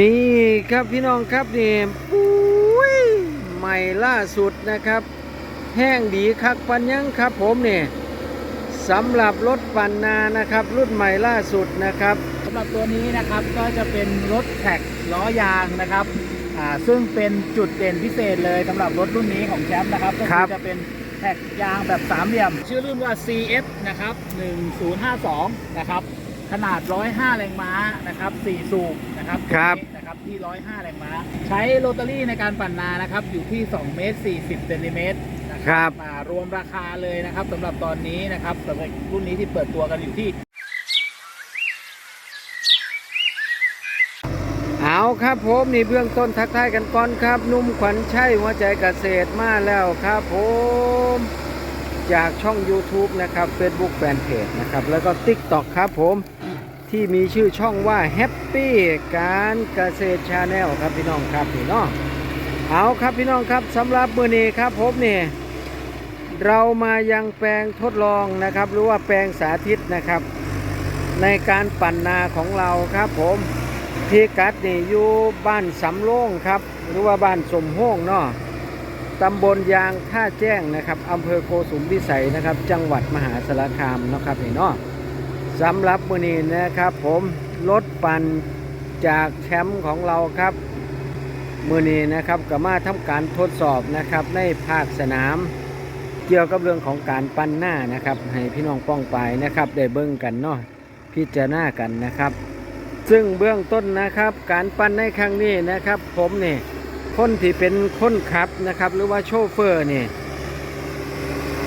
นี่ครับพี่น้องครับนี่ปุ้ยใหม่ล่าสุดนะครับ แห้งดีคักปันยังครับ ผมนี่สำหรับรถปั่นนานะครับ รุ่นใหม่ล่าสุดนะครับสำหรับตัวนี้นะครับก็จะเป็นรถแท็กล้อยางนะครับอ่าซึ่งเป็นจุดเด่นพิเศษเลยสำหรับรถรุ่นนี้ของแชมป์นะครับก็ครัคืบอจะเป็นแท็กยางแบบสามเหลี่ยม ชื่อรุ่นว่า CF นะครับ1052 นะครับ ขนาด 105 แรงม้านะครับ 4 สูบนะครับครับตัวนี้นะครับที่ 105 แรงม้า ใช้โรตารี่ในการปั่นนานะครับ อยู่ที่ 2 เมตร 40เซนติเมตรนะคครัรับมารวมราคาเลยนะครับสำหรับตอนนี้นะครับสำหรับรุ่นนี้ที่เปิดตัวกันอยู่ที่ เอาครับผมนี่เบื้องต้นทักทายกันก่อนครับหนุ่มขวัญชัยหัวใจเกษตรมาแล้วครับผมจากช่อง YouTube นะครับ Facebook Fanpage นะครับ แล้วก็ TikTok ครับผม ที่มีชื่อช่องว่า Happy การเกษตรชาแนลครับพี่น้องครับพี่น้องเอาครับพี่น้องครับสำหรับมือนี้ครับผมเนี่เรามายังแปลงทดลองนะครับ หรือว่าแปลงสาธิตนะครับ ในการปั่นนาของเราครับผมพิกัดนี่อยู่บ้านสำโรงครับ หรือว่าบ้านสมโห้งเนาะตำบลยางท่าแจ้งนะครับอำเภอโกสุมพิสัยนะครับ จังหวัดมหาสารคามนะครับนี่เนาะ สำหรับมือนี้นะครับ ผมรถปั่นจากแชมป์ของเราครับ มือนี้นะครับก็มาทำการทดสอบนะครับในภาคสนาม เกี่ยวกับเรื่องของการปั่นหน้านะครับ ให้พี่น้องป้องไปนะครับ ได้เบิ่งกันเนาะพิจารณากันนะครับ ซึ่งเบื้องต้นนะครับ การปั้นในครั้งนี้นะครับ ผมนี่คนที่เป็นคนขับนะครับ หรือว่าโชเฟอร์นี่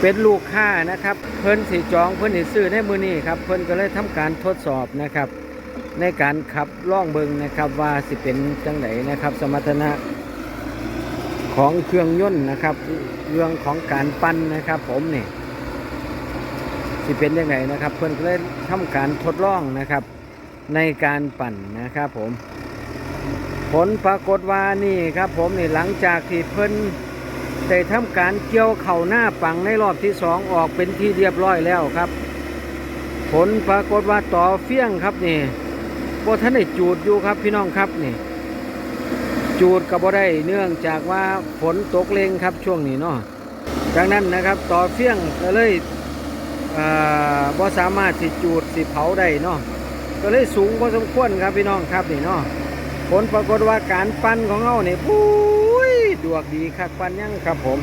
เป็นลูกค้านะครับ เพิ่นสีจองเพิ่นสีซื้อในมือนี้ครับ เพิ่นก็เลยทำการทดสอบนะครับ ในการขับล่องเบิงนะครับ ว่าสิเป็นจังไหนนะครับ สมรรถนะของเครื่องยนต์นะครับ เรื่องของการปั้นนะครับ ผมนี่สิเป็นยังไงนะครับ เพิ่นก็เลยทำการทดลองนะครับ ในการปั่นนะครับผม ผลปรากฏว่านี่ครับ ผมนี่หลังจากที่เพิ่น ได้ทำการเกี่ยวเข่าหน้าปังในรอบที่สองออกเป็นที่เรียบร้อยแล้วครับ ผลปรากฏว่าต่อเฟี้ยงครับนี่บ่ท่านได้จูดอยู่ครับพี่น้องครับนี่ จูดก็บ่ได้เนื่องจากว่าฝนตกเลงครับช่วงนี้เนาะดังนั้นนะครับต่อเฟี้ยงก็เลยอ่อบ่สามารถสิจูดสิเผาได้เนาะก็เลยสูงพอสมควรครับพี่น้องครับนี่เนาะผลปรากฏว่าการปั้นของเราเนี่ยปุ้ย ดวกดีครับปั้นยังครับผม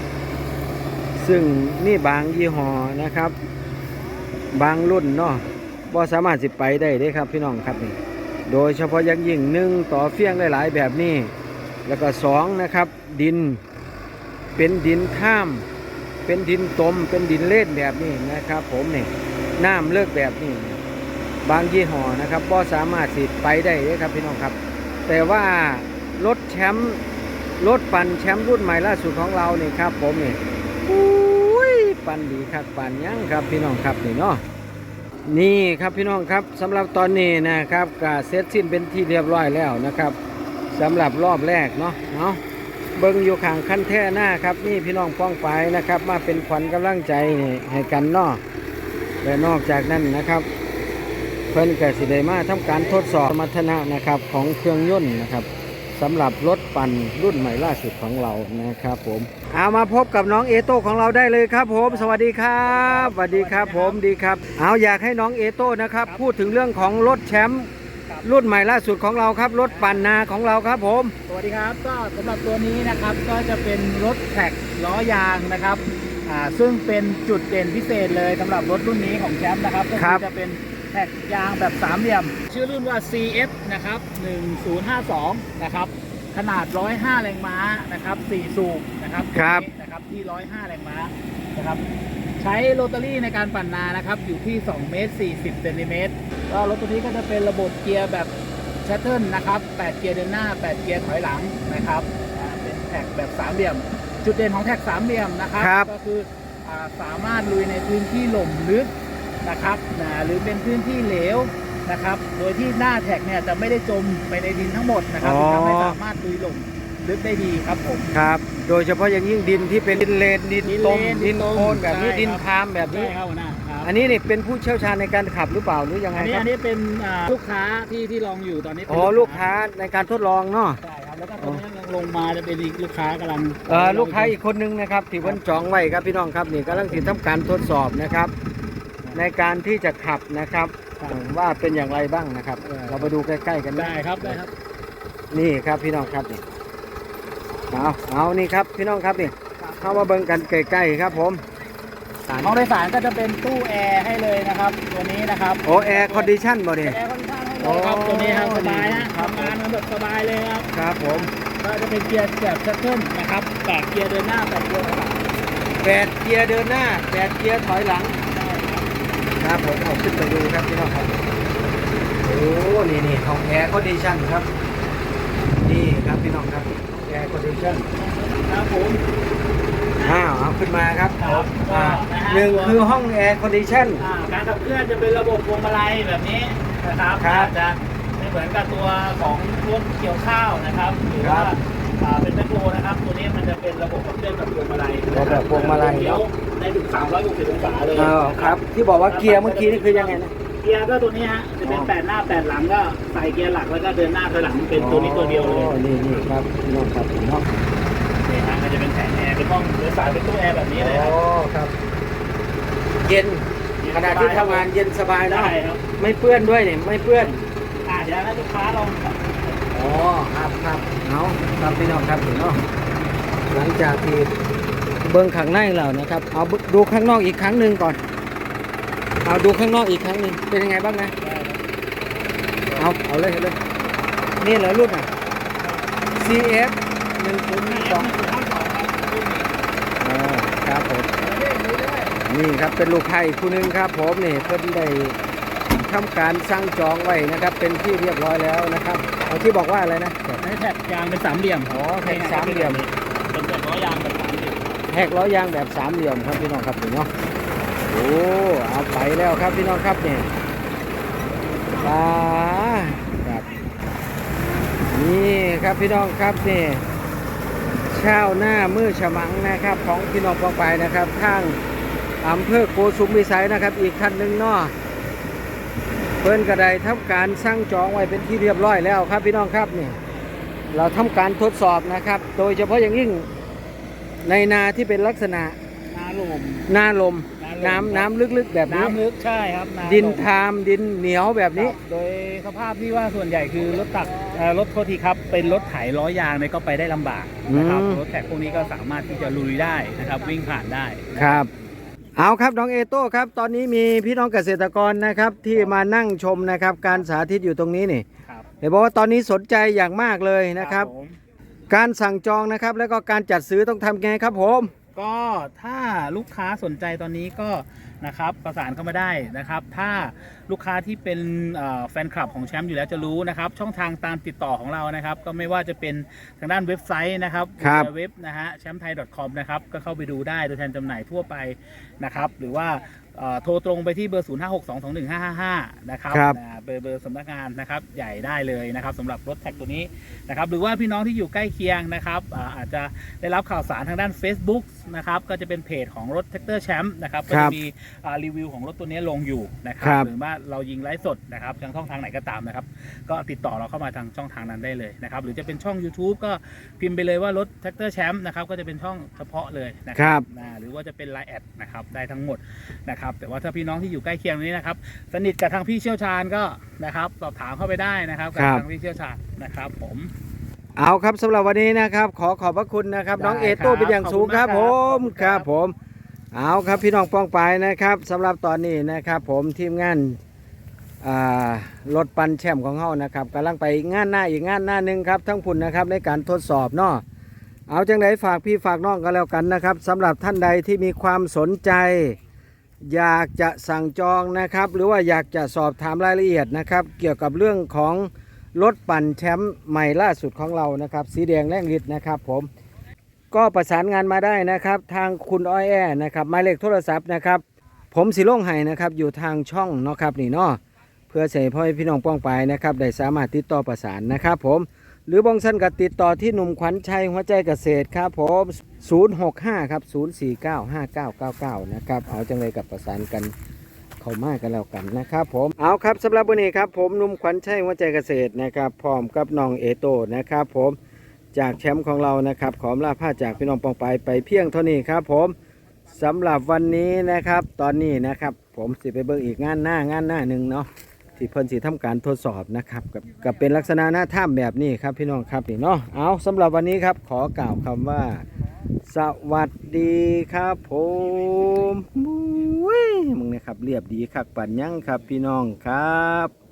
ซึ่งนี่บางยี่ห้อนะครับ บางรุ่นเนาะบ่สามารถสิไปได้เด้ครับพี่น้องครับนี่ โดยเฉพาะอยังยิ่งหนึ่งต่อเฟี้ยงหลายๆแบบนี้ แล้วก็สองนะครับ ดิน เป็นดินข้าม เป็นดินตม เป็นดินเล่นแบบนี้นะครับ ผมนี่น้ำเลิกแบบนี้ บางยี่ห้อนะครับก็สามารถสิไปได้เลยครับพี่น้องครับ แต่ว่ารถแชมป์ รถปั่นแชมป์รุ่นใหม่ล่าสุดของเรานี่ครับ ผมนี่อุ้ยปั่นดีครับปั่นยังครับพี่น้องครับนี่เนาะนี่ครับพี่น้องครับสำหรับตอนนี้นะครับก็เสร็จสิ้นเป็นที่เรียบร้อยแล้วนะครับสำหรับรอบแรกเนาะเนาะเบิ้งอยู่ข้างขั้นแท่หน้าครับนี่พี่น้องป้องไปนะครับ มาเป็นขวัญกำลังใจให้กันเนาะและนอกจากนั้นนะครับ เพิ่นก็สิได้มาทำการทดสอบสมรรถนะนะครับของเครื่องยนต์นะครับ สำหรับรถปั่นรุ่นใหม่ล่าสุดของเรานะครับผมเอามาพบกับน้องเอโต้ของเราได้เลยครับผม สวัสดีครับสวัสดีครับผมดีครับ เอาอยากให้น้องเอโต้นะครับ พูดถึงเรื่องของรถแชมป์รุ่นใหม่ล่าสุดของเราครับรถปั่นนาของเราครับผม สวัสดีครับก็สำหรับตัวนี้นะครับก็จะเป็นรถแท็กล้อยางนะครับอ่าซึ่งเป็นจุดเด่นพิเศษเลยสำหรับรถรุ่นนี้ของแชมป์นะครับก็ครัคืบอจะเป็น แท็กยางแบบสามเหลี่ยม ชื่อรุ่นว่า CF นะครับ 1052 นะครับ ขนาด 105 แรงม้านะครับ 4 สูบนะครับครับตัวนี้นะครับที่ 105 แรงม้านะครับ ใช้โรตารี่ในการปั่นนานะครับ อยู่ที่ 2 เมตร 40 เซนติเมตรก็รถตัวนี้ก็จะเป็นระบบเกียร์แบบแชทเทิลนะครับ 8 เกียร์เดินหน้า 8 เกียร์ถอยหลังนะครับอ่าเป็นแท็กแบบสามเหลี่ยม จุดเด่นของแท็กสามเหลี่ยมนะครับครับก็คืออาสามารถลุยในพื้นที่หล่มลึก นะครับนะหรือเป็นพื้นที่เหลวนะครับ โดยที่หน้าแท็กเนี่ยจะไม่ได้จมไปในดินทั้งหมดนะครับอ๋อ ทำให้สามารถลุยหล่มลึกได้ดีครับผม ครับ โดยเฉพาะอย่างยิ่งดินที่เป็นดินเลนดินดินตเลมนดินดินตมโคลนแบบนี้ใช่ดินครับคามแบบนี้ ใช่ครับหัวหน้าครับ อันนี้นี่เป็นผู้เชี่ยวชาญในการขับหรือเปล่าหรือยังไงอันนี้ครัอับนนี้เป็นอ่าลูกค้าที่ที่ลองอยู่ตอนนี้เป็นอ๋อลูกค้าในการทดลองเนาะ ใช่ครับ แล้วก็ตอนนี้ยังลงมาจะเป็นอีกลูกค้ากำลังเอ่อลูกค้าอีกคนนึงนะครับที่เพิ่นจองไว้ครับพี่น้องครับนี่กำลังสิทำการทดสอบนะครับ ในการที่จะขับนะครับว่าเป็นอย่างไรบ้างนะครับ เราไปดูใกล้ๆกันนะได้ครับได้ครับ นี่ครับพี่น้องครับนี่เอาเอานี่ครับพี่น้องครับนี่เข้ามาเบิ่งกันใกล้ๆครับ ผมห้องโดยสารก็จะเป็นตู้แอร์ให้เลยนะครับ ตัวนี้นะครับโอแอร์คอนดิชันบ่เนี่ยแอร์ค่อนข้างให้เลยครับตัวนี้ครับสบายนะทำงานมันแบบสบายเลยครับครับผมก็จะเป็นเกียร์แบบชัตเทิลนะครับแปดเกียร์เดินหน้าแปดเกียร์ถอยหลังแปดเกียร์เดินหน้าแปดเกียร์ถอยหลัง ครับผมเอาขึ้นไปดูครับพี่น้องครับโอ้นี่นี่ของแอร์คอนดิชันครับ นี่ครับพี่น้องครับแอร์คอนดิชันครับผมอ้าวเอาขึ้นมาครับครับอ่านะฮะ หนึ่งคือห้องแอร์คอนดิชันอ่าการขับเคลื่อนจะเป็นระบบพวงมาลัยแบบนี้นะครับครับอาจจะไม่เหมือนกับตัวของรถเกี่ยวข้าวนะครับ หรือว่าครับ อ่าเป็นแมคโครนะครับ ตัวนี้มันจะเป็นระบบขับเคลื่อนแบบพวงมาลัยระบบพวงมาลัยเลี้ยวได้ถึง360องศาเลยอ้าวครับ ที่บอกว่าเกียร์เมื่อกี้นี่คือยังไงนะ เกียร์ก็ตัวนี้ฮะจะเป็นแปดหน้าแปดหลังก็ใส่เกียร์หลักแล้วก็เดินหน้าถอยหลังเป็นตัวนี้ตัวเดียวเลยอ๋อนี่นี่ครับพี่น้องครับพี่น้องนี่ฮะก็จะเป็นแผงแอร์เป็นห้องโดยสารเป็นตู้แอร์แบบนี้เลยครับอ๋อครับ เย็นขณะที่ทำงานเย็นสบายเนาะได้ครับ ไม่เปื้อนด้วยเนี่ยไม่เปื้อน อ่าเดี๋ยวนะลูกค้าลอง อ๋อครับครับเอาครับพี่น้องครับพี่น้องหลังจากที่เบิ้งข้างในแล้วนะครับ เอาดูข้างนอกอีกครั้งหนึ่งก่อน เอาดูข้างนอกอีกครั้งหนึ่งเป็นยังไงบ้างนะเอาเอาเลยเลยนี่เหรอรุ่นอะ CF หนึ่งศูนย์สองครับผมนี่ครับเป็นลูกไข่คู่นึงครับผมนี่เพิ่นได้ ทำการสั่งจองไว้นะครับ เป็นที่เรียบร้อยแล้วนะครับเอาที่บอกว่าอะไรนะให้แท็กยางเป็นสามเหลี่ยมอ๋อแท็กสามเหลี่ยมเป็นแบบล้อยางแบบสามเหลี่ยมแหกล้อยางแบบสามเหลี่ยมครับพี่น้องครับพี่น้องโอ้เอาไปแล้วครับพี่น้องครับเนี่ยปลาครับนี่ครับพี่น้องครับนี่เช้าหน้ามือฉมังนะครับ ของพี่น้องปองไปนะครับข้างอำเภอโกสุมวิสัยนะครับ อีกคันหนึ่งเนาะเพิ่นกระไดทำการสร้างจองไว้เป็นที่เรียบร้อยแล้วครับพี่น้องครับนี่เราทำการทดสอบนะครับ โดยเฉพาะอย่างยิ่งในนาที่เป็นลักษณะนาลมนาลมนาลมน้ำน้ำลึกๆ แบบนี้น้ำลึกใช่ครับาลมดินทามดินเหนียวแบบนี้ โดยสภาพที่ว่าส่วนใหญ่คือรถตักเอ่อรถโทษทีครับ เป็นรถไถล้อยางเนี่ยก็ไปได้ลำบากนะครับอืมรถแท็กพวกนี้ก็สามารถที่จะลุยได้นะครับ วิ่งผ่านได้ครับ เอาครับน้องเอโต้ครับ ตอนนี้มีพี่น้องเกษตรกรนะครับที่มานั่งชมนะครับ การสาธิตอยู่ตรงนี้นี่ครับเห็นบอกว่าตอนนี้สนใจอย่างมากเลยนะครับ ผมการสั่งจองนะครับ แล้วก็การจัดซื้อต้องทำไงครับผม ก็ถ้าลูกค้าสนใจตอนนี้ก็นะครับประสานเข้ามาได้นะครับ ถ้า ลูกค้าที่เป็นเอ่อแฟนคลับของแชมป์อยู่แล้วจะรู้นะครับ ช่องทางตามติดต่อของเรานะครับ ก็ไม่ว่าจะเป็นทางด้านเว็บไซต์นะครับครับเว็บนะฮะแชมป์ไทย .com นะครับก็เข้าไปดูได้ตัวแทนจำหน่ายทั่วไปนะครับหรือว่าเอ่อโทรตรงไปที่เบอร์ 0 5 6 2 2 1 5 5 5นะครับครับอ่าเบอร์เบอร์สำนักงานนะครับใหญ่ได้เลยนะครับสำหรับรถแท็กตัวนี้นะครับหรือว่าพี่น้องที่อยู่ใกล้เคียงนะครับอ่าอาจจะได้รับข่าวสารทางด้าน Facebook นะครับก็จะเป็นเพจของรถแท็กเตอร์แชมป์นะครับก็ครัจะบมีอ่ารีวิวของรถตัวนี้ลงอยู่นะครัครับ หรือว่าเรายิงไลฟ์สดนะครับทางช่องทางไหนก็ตามนะครับ ก็ติดต่อเราเข้ามาทางช่องทางนั้นได้เลยนะครับ หรือจะเป็นช่อง YouTube ก็พิมพ์ไปเลยว่ารถแท็กเตอร์แชมป์นะครับก็จะเป็นช่องเฉพาะเลยนะคครัรับอ่าหรือว่าจะเป็นไลน์แอดนะครับได้ทั้งหมดนะครับ แต่ว่าถ้าพี่น้องที่อยู่ใกล้เคียงนี้นะครับ สนิทกับทางพี่เชี่ยวชาญก็นะครับสอบถามเข้าไปได้นะครับกับครับ ทางพี่เชี่ยวชาญนะครับผม เอาครับสำหรับวันนี้นะครับ ขอขอบพระคุณนะครับ น้องได้เอโต้ครับเป็นอย่างสูงครับขผอบคุมณมากครับครับผม เอาครับพี่น้องป้องไปายนะครับสำหรับตอนนี้นะครับ ผมทีมงานอ่า รถปันแชมป์ของเขานะครับกำลังไปงานหน้าอีกงานหน้าหนึ่งครับทั้งพุ่นนะครับในการทดสอบเนาะเอาจังไดฝากพี่ฝากน้องก็แล้วกันนะครับสำหรับท่านใดที่มีความสนใจ อยากจะสั่งจองนะครับ หรือว่าอยากจะสอบถามรายละเอียดนะครับ เกี่ยวกับเรื่องของรถปั่นแชมป์ใหม่ล่าสุดของเรานะครับ สีแดงแรงฤทธิ์นะครับผมก็ประสานงานมาได้นะครับ ทางคุณอ้อยแอนะครับหมายเลขโทรศัพท์นะครับ ผมสิลงให้นะครับอยู่ทางช่องเนาะครับนี่เนาะ เพื่อใส่พ่อให้พี่น้องป้องไปนะครับได้สามารถติดต่อประสานนะครับผมหรือบางท่านก็ติดต่อที่หนุ่มขวัญชัยหัวใจเกษตรครับผม 065 ครับ 0495999 นะครับ เอาจังเลยกับประสานกันเข้ามากันแล้วกันนะครับผม เอาครับสำหรับวันนี้ครับผมหนุ่มขวัญชัยหัวใจเกษตรนะครับพร้อมกับน้องเอโตนะครับผมจากแชมป์ของเรานะครับ ขอลาผ้าจากพี่น้องปองไปไปเพียงเท่านี้ครับผมสำหรับวันนี้นะครับ ตอนนี้นะครับ ผมสิไปเบิ่งอีกงานหน้างานหน้าหนึ่งเนาะ ที่เพิ่นสิทำการทดสอบนะครับกับกับเป็นลักษณะหน้าถ้ำแบบนี้ครับพี่น้องครับนี่เนาะเอาสำหรับวันนี้ครับขอกล่าวคำว่า สวัสดีครับผมมุ้ยมึงเนะครับเรียบดีคักปันยังครับพี่น้องครับ